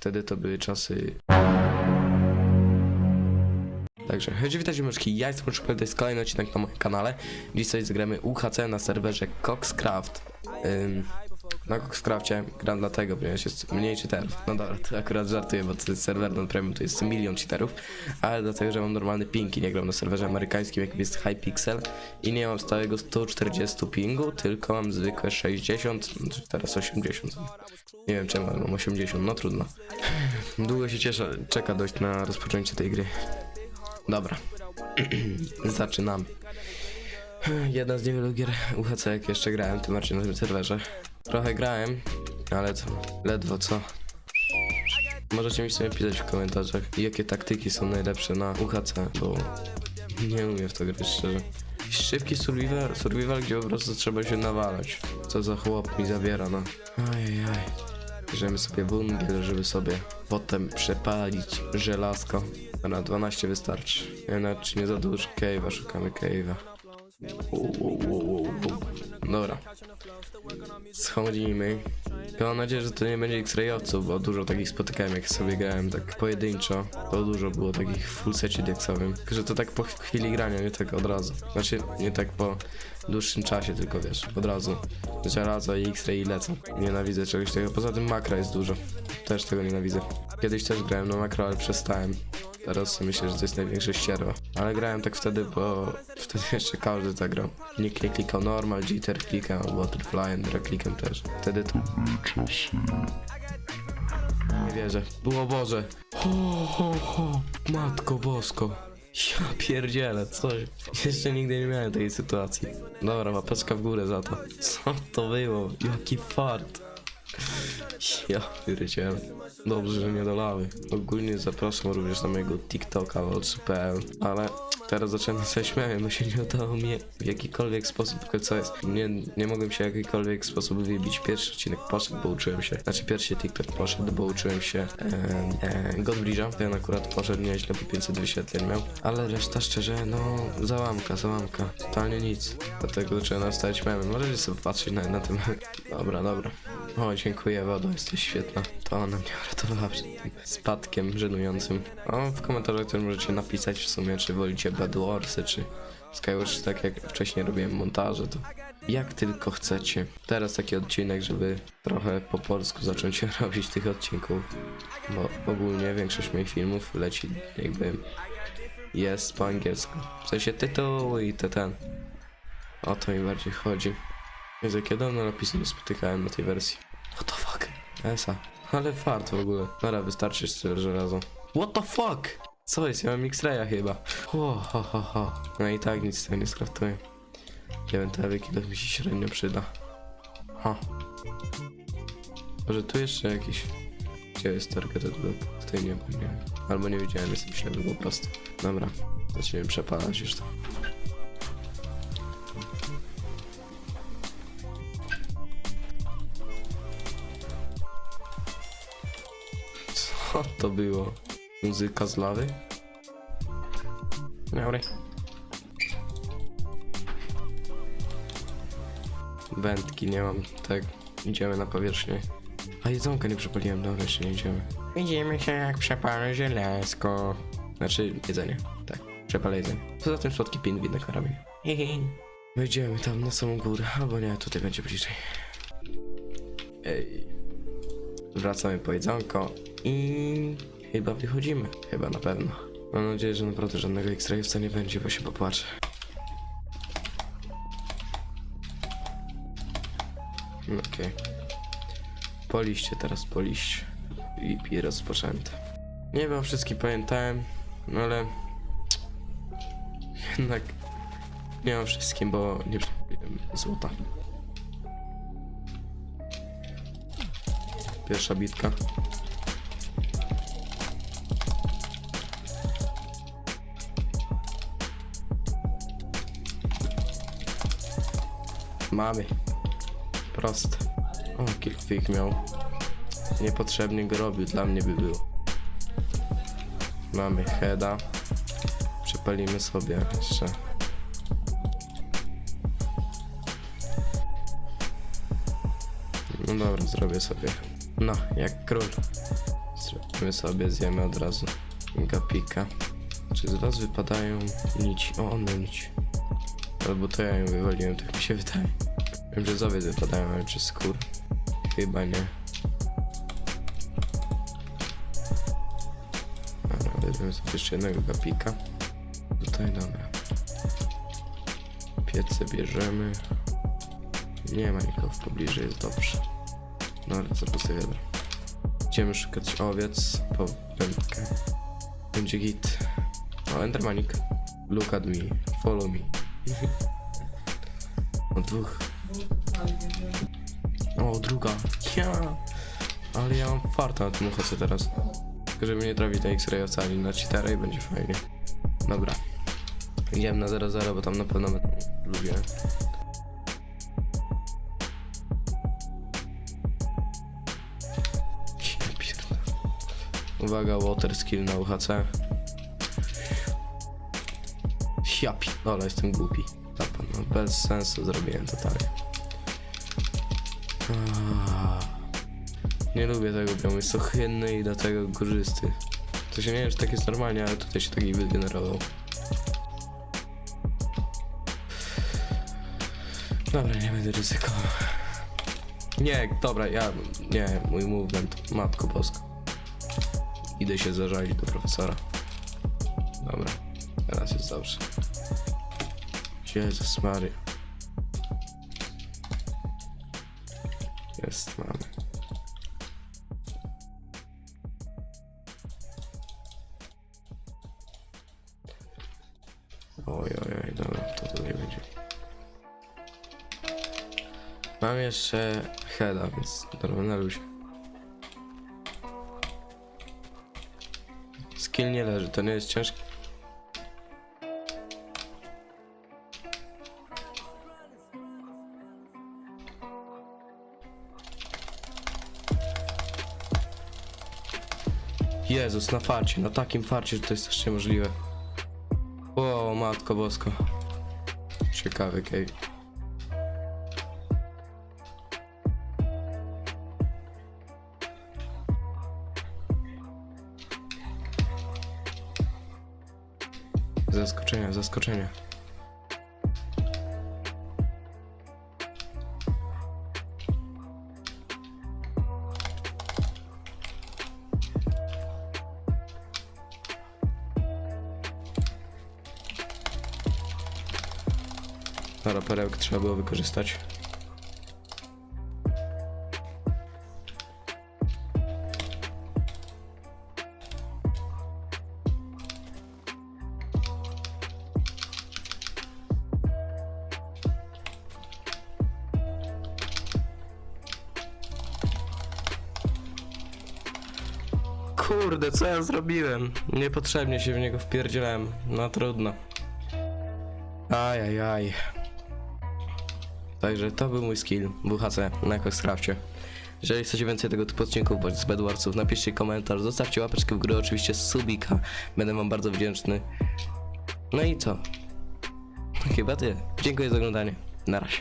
Wtedy to były czasy... Także, hej, witajcie myszki, ja jestem Szukal, to jest kolejny odcinek na moim kanale. Dzisiaj zagramy UHC na serwerze Coxcraft. Ym, na Coxcrafcie gram dlatego, ponieważ jest mniej cheaterów. No dobra, to akurat żartuję, bo to jest serwer non premium, to jest milion cheaterów. Ale dlatego, że mam normalny ping i nie gram na serwerze amerykańskim, jakim jest Hypixel. I nie mam stałego 140 pingu, tylko mam zwykłe 60, znaczy teraz 80. Nie wiem czemu, ale mam 80, no trudno. Długo się cieszę, czeka dość na rozpoczęcie tej gry. Dobra. Zaczynamy. Jedna z niewielu gier UHC, jak jeszcze grałem, tym bardziej na tym serwerze. Trochę grałem, ale co, ledwo co. Możecie mi sobie pisać w komentarzach, jakie taktyki są najlepsze na UHC, bo nie umiem w to grać szczerze. Szybki survival, survival, gdzie po prostu trzeba się nawalać. Co za chłop mi zabiera, no. Ajajaj. Bierzemy sobie wungiel, żeby sobie potem przepalić żelazko. A na 12 wystarczy. Nie, nawet czy nie za dużo. Cave'a, szukamy cave'a. Dobra. Schodzimy. Ja mam nadzieję, że to nie będzie X-rayowców, bo dużo takich spotykałem, jak sobie grałem tak pojedynczo. To dużo było takich full secie deksowym. Tylko, że to tak po chwili grania, nie tak od razu. Znaczy, nie tak po dłuższym czasie, tylko wiesz, od razu. Żelazo i X-ray i lecą. Nienawidzę czegoś takiego. Poza tym makra jest dużo. Też tego nienawidzę. Kiedyś też grałem na makro, ale przestałem. Teraz myślę, że to jest największe ścierwo. Ale grałem tak wtedy, bo wtedy jeszcze każdy tak grał. Nikt nie klikał normal, jitter klikał, butterfly, drag klikam też. Wtedy to... Nie wierzę. Było Boże. Ho, ho, ho. Matko bosko. Ja pierdzielę, coś. Jeszcze nigdy nie miałem takiej sytuacji. Dobra, łapeczka w górę za to. Co to było? Jaki fart. Ja pierdzielę. Dobrze, że nie dolały. Ogólnie zapraszam również na mojego TikToka od.pl, ale teraz zacząłem sobie śmiałem, bo się nie udało mi w jakikolwiek sposób, jest. Nie, nie mogłem się w jakikolwiek sposób wybić. Pierwszy odcinek poszedł, bo uczyłem się. Znaczy pierwszy TikTok poszedł, bo uczyłem się e, e, Godbridge'a. Ten akurat poszedł nieźle, bo 500 wyświetleń miał. Ale reszta szczerze, no załamka, załamka. Totalnie nic. Dlatego zacząłem nastawiać memy. Możecie sobie patrzeć na, na tym. Dobra, dobra. O, dziękuję, Wodo, jesteś świetna. To ona mnie uratowała przed tym spadkiem żenującym. O, w komentarzach też możecie napisać w sumie, czy wolicie Bad Warsy, czy Skywatch, tak jak wcześniej robiłem montaże, to jak tylko chcecie. Teraz taki odcinek, żeby trochę po polsku zacząć robić tych odcinków, bo ogólnie większość moich filmów leci jakby jest po angielsku. W sensie tytuł i te ten. O to mi bardziej chodzi. Jezu, jak ja dawno napisy nie spotykałem na tej wersji. What the fuck? Esa. Ale fart w ogóle. Dobra, wystarczy jeszcze żelazo. What the fuck? Co jest? Ja mam X-raya chyba. Ho, ho, ho, ho. No i tak nic z tego nie skraftuję. Nie wiem, te wiki mi się średnio przyda. Ha. Może tu jeszcze jakiś... Gdzie jest targeted web? Tutaj nie ma, nie wiem. Albo nie widziałem, jestem ślepy po prostu. Dobra, zaczniemy przepalać już to. Co to było? Muzyka z lawy? Dobry. Wędki nie mam, tak. Idziemy na powierzchnię. A jedzonka nie przepaliłem, dobra, jeszcze nie idziemy. Widzimy się jak przepalę żelazko. Znaczy jedzenie, tak. Przepalę jedzenie. Poza tym słodki pingwin na karabinie. Hihi. Wejdziemy tam na samą górę, albo nie, tutaj będzie bliżej. Ej. Wracamy po jedzonko i chyba wychodzimy. Chyba na pewno. Mam nadzieję, że naprawdę żadnego X-rayowca nie będzie, bo się popłaczę. No Okej. Liście teraz, po liście. I, i rozpoczęte. Nie wiem, wszystkim pamiętałem, no ale... Jednak... Nie mam wszystkim, bo nie przepiłem złota. Pierwsza bitka. Mamy. Proste. O, kilkwyk miał. Niepotrzebnie go robił, dla mnie by było. Mamy heada. Przepalimy sobie jeszcze. No dobra, zrobię sobie. No, jak król. Weźmiemy sobie, zjemy od razu gapika. Czy z was wypadają nici? O, one nici. Albo to ja ją wywaliłem, tak mi się wydaje. Wiem, że z owiec wypadają, ale czy skór? Chyba nie. Dobra, weźmiemy sobie jeszcze jednego gapika. Tutaj, dobra. Piece bierzemy. Nie ma nikogo w pobliżu, jest dobrze. Dobra, zapustę wiadro. Idziemy szukać owiec po wędkę. Będzie git. O, Endermanik. Look at me. Follow me. O, dwóch. O, druga. Ja. Ale ja mam farta na tym uchodzę teraz. Tylko żeby nie trafić na X-ray ocali na cheatera i będzie fajnie. Dobra. Idziemy na 0-0, bo tam na pewno będę lubię. Uwaga, water skill na UHC. Ja pierdolę, jestem głupi. No bez sensu zrobiłem totalnie. Nie lubię tego biomu, jest ohydny i dlatego górzysty. To się nie wiem, czy tak jest normalnie, ale tutaj się taki wygenerował. Dobra, nie będę ryzykował. Nie, dobra, ja. Nie, mój movement. Matko Bosko. Idę się zażalić do profesora. Dobra, teraz jest dobrze. Jezus Maria. Jest, mamy. Oj, oj, oj, dobra, to tutaj będzie. Mam jeszcze heada, więc dobra, na luzie. Skill nie leży, to nie jest ciężki. Jezus, na farcie, na takim farcie, że to jest też niemożliwe. O, matko bosko. Ciekawy cave. Zaskoczenia, zaskoczenia. Dobra, perełek trzeba było wykorzystać. Kurde, co ja zrobiłem? Niepotrzebnie się w niego wpierdzielałem. No trudno. Ajajaj. Także to był mój skill WHC na Coxcrafcie. Jeżeli chcecie więcej tego typu odcinków bądź z Bedwarsów, napiszcie komentarz, zostawcie łapeczkę w górę, oczywiście subika. Będę wam bardzo wdzięczny. No i co? Chyba tyle. Dziękuję za oglądanie. Na razie.